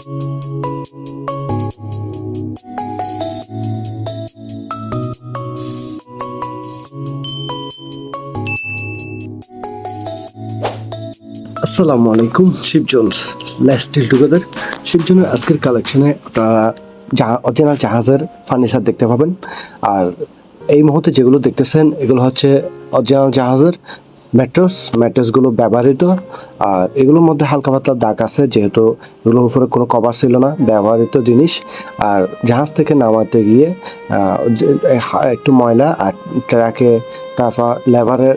আসসালামু আলাইকুম শিবজন্স লেটস ডিল টুগেদার শিবজনের আজকের কালেকশনে আপনারা জাহা অরিজিনাল জাহাজের ফার্নিচার দেখতে পাবেন। আর এই মুহূর্তে যেগুলো দেখতেছেন, এগুলো হচ্ছে অরিজিনাল জাহাজের ম্যাট্রেস, ম্যাট্রেসগুলো ব্যবহৃত, আর এগুলোর মধ্যে হালকা পাতলা দাগ আছে, যেহেতু এগুলোর উপরে কোনো কভার ছিল না, ব্যবহৃত জিনিস। আর জাহাজ থেকে নামাতে গিয়ে একটু ময়লা আর ট্রাকে তারপর লেভারের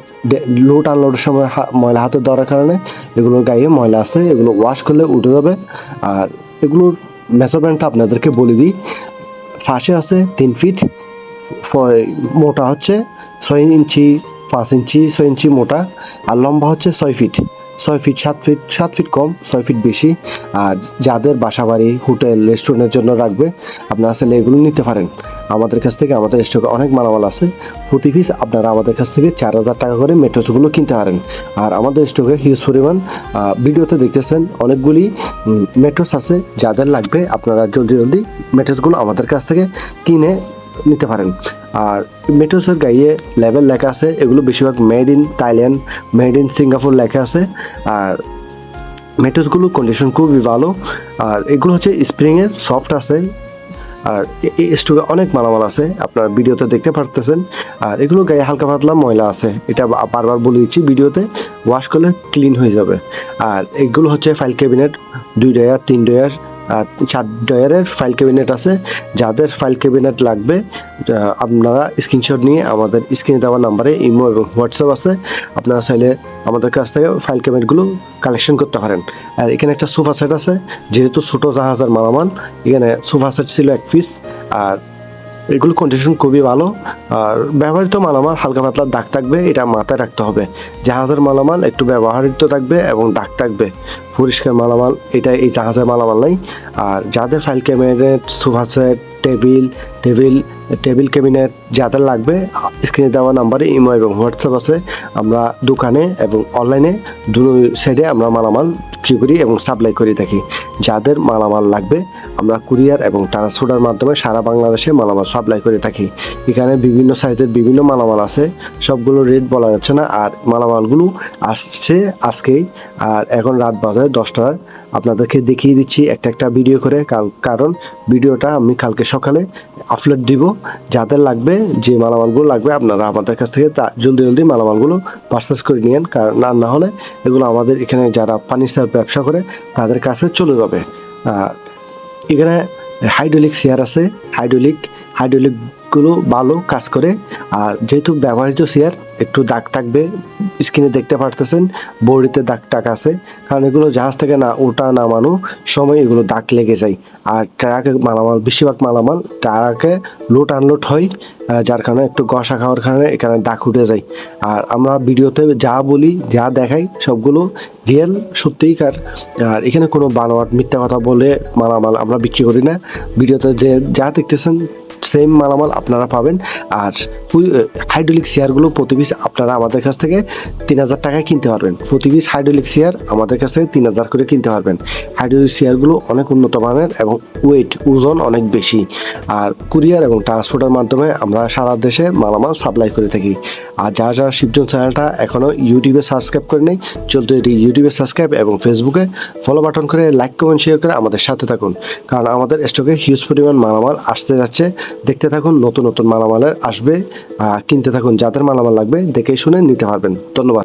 লোড আনলোডের সময় ময়লা হাতে দেওয়ার কারণে এগুলোর গায়ে ময়লা আছে, এগুলো ওয়াশ করলে উঠে যাবে। আর এগুলোর মেজারমেন্টটা আপনাদেরকে বলে দিই, ফাঁসে আছে তিন ফিট মোটা হচ্ছে ছয় ইঞ্চি পাঁচ ইঞ্চি, ছয় ইঞ্চি মোটা আর লম্বা হচ্ছে ছয় ফিট। ছয় ফিট, সাত ফিট সাত ফিট কম, ছয় ফিট বেশি। আর যাদের বাসা বাড়ি হোটেল, রেস্টুরেন্টের জন্য রাখবে, আপনারা আসলে এগুলো নিতে পারেন। আমাদের কাছ থেকে আমাদের স্টকে অনেক মালামাল আছে। প্রতি পিস আপনারা আমাদের কাছ থেকে চার হাজার টাকা করে মেট্রোসগুলো কিনতে পারেন। আর আমাদের স্টকে হিউজ পরিমাণ ভিডিওতে দেখতেছেন অনেকগুলি মেট্রোস আছে। যাদের লাগবে আপনারা জলদি জলদি মেট্রোসগুলো আমাদের কাছ থেকে কিনে নিতে পারেন। আর মেট্রোসের গাইয়ে লেভেল লেখা আছে, এগুলো বেশিরভাগ made in Thailand made in Singapore লেখা আছে। আর মেট্রোসগুলোর কন্ডিশন খুবই ভালো। আর এগুলো হচ্ছে স্প্রিংয়ের সফট আছে। আর এই স্টোরে অনেক মালামাল আছে, আপনার ভিডিওতে দেখতে পারতেছেন। আর এগুলো গায়ে হালকা পাতলা ময়লা আছে, এটা বারবার বলে দিচ্ছি ভিডিওতে ওয়াশ করলে ক্লিন হয়ে যাবে। আর এগুলো হচ্ছে ফাইল ক্যাবিনেট দুই ডয়ার তিন ডয়ার আর চার ডয়ারের ফাইল ক্যাবিনেট আছে। যাদের ফাইল ক্যাবিনেট লাগবে আপনারা স্ক্রিনশট নিয়ে আমাদের স্ক্রিনে দেওয়া নাম্বারে ইমো এবং হোয়াটসঅ্যাপ আছে। আপনারা চাইলে আমাদের কাছ থেকে ফাইল ক্যাবিনেটগুলো কালেকশন করতে পারেন। আর এখানে একটা সোফা সেট আছে, যেহেতু ছোটো জাহাজের মালামাল, এখানে সোফা সেট ছিল এক পিস আর এগুলো কন্ডিশন খুবই ভালো। আর ব্যবহৃত মালামাল হালকা পাতলা দাগ থাকবে, এটা মাথায় রাখতে হবে। জাহাজের মালামাল একটু ব্যবহৃত থাকবে এবং দাগ থাকবে। পরিষ্কার মালামাল এটা এই জাহাজের মালামাল নাই। আর যাদের file cabinet sofa set table table table cabinet যাদের লাগবে স্ক্রিনে দেওয়া নাম্বারে ইমো এবং হোয়াটসঅ্যাপ আছে। আমরা দোকানে এবং অনলাইনে দু সাইডে আমরা মালামাল বিক্রি করি এবং সাপ্লাই করে থাকি। যাদের মালামাল লাগবে, আমরা কুরিয়ার এবং ট্রান্সপোর্টের মাধ্যমে সারা বাংলাদেশে মালামাল সাপ্লাই করে থাকি। এখানে বিভিন্ন সাইজের বিভিন্ন মালামাল আছে, সবগুলো রেট বলা যাচ্ছে না, আর মালামালগুলো আসছে আজকেই। আর এখন রাত বাজে দশটার। আপনাদেরকে দেখিয়ে দিচ্ছি একটা একটা ভিডিও করে কারণ ভিডিওটা আমি কালকে সকালে আপলোড দিব। যাদের লাগবে, যে মালামালগুলো লাগবে, আপনারা আমাদের কাছ থেকে তা জলদি জলদি মালামালগুলো পারচেস করে নিন কারণ না না হলে এগুলো আমাদের এখানে যারা ফার্নিচার ব্যবসা করে তাদের কাছে চলে যাবে। এখানে হাইড্রোলিক চেয়ার আছে। হাইড্রোলিক হাইড্রোলিকগুলো ভালো কাজ করে। আর যেহেতু ব্যবহৃত চেয়ার একটু দাগ থাকবে স্ক্রিনে দেখতে পারতেছেন, বডিতে দাগ টাক আছে। কারণ এগুলো জাহাজ থেকে না ওটা নামানো সময় এগুলো দাগ লেগে যায়। আর ট্রাকে মালামাল, বেশিরভাগ মালামাল ট্রাকে লোড আনলোড হয়। যার কারণে একটু গসা খাওয়ার কারণে এখানে দাগ উঠে যায়। আর আমরা ভিডিওতে যা বলি, যা দেখাই, সবগুলো রিয়েল সত্যিকার। আর এখানে কোনো বানোয়াট, মিথ্যা কথা বলে মালামাল আমরা বিক্রি করি না। ভিডিওতে যে, যা দেখতেছেন সেম মালামাল আপনারা পাবেন। আর হাইড্রোলিক চেয়ারগুলো প্রতি পিস আপনারা আমাদের কাছ থেকে তিন হাজার টাকায় কিনতে পারবেন। প্রতি পিস হাইড্রোলিক চেয়ার আমাদের কাছ থেকে তিন হাজার করে কিনতে পারবেন। হাইড্রোলিক চেয়ারগুলো অনেক উন্নত মানের এবং ওয়েট ওজন অনেক বেশি। আর কুরিয়ার এবং ট্রান্সপোর্টের মাধ্যমে আমরা সারা দেশে মালামাল সাপ্লাই করে থাকি। আর যা যারা শিবজন চ্যানেলটা এখনও ইউটিউবে সাবস্ক্রাইব করে নেই চলতে এটি ইউটিউবে সাবস্ক্রাইব এবং ফেসবুকে ফলো বাটন করে লাইক কমেন্ট শেয়ার করে আমাদের সাথে থাকুন। কারণ আমাদের স্টকে হিউজ পরিমাণ মালামাল আসতে যাচ্ছে। দেখতে থাকুন, নতুন নতুন মালামালের আসবে কিনতে থাকুন, যাদের মালামাল লাগবে, দেখে শুনে নিতে পারবেন। ধন্যবাদ।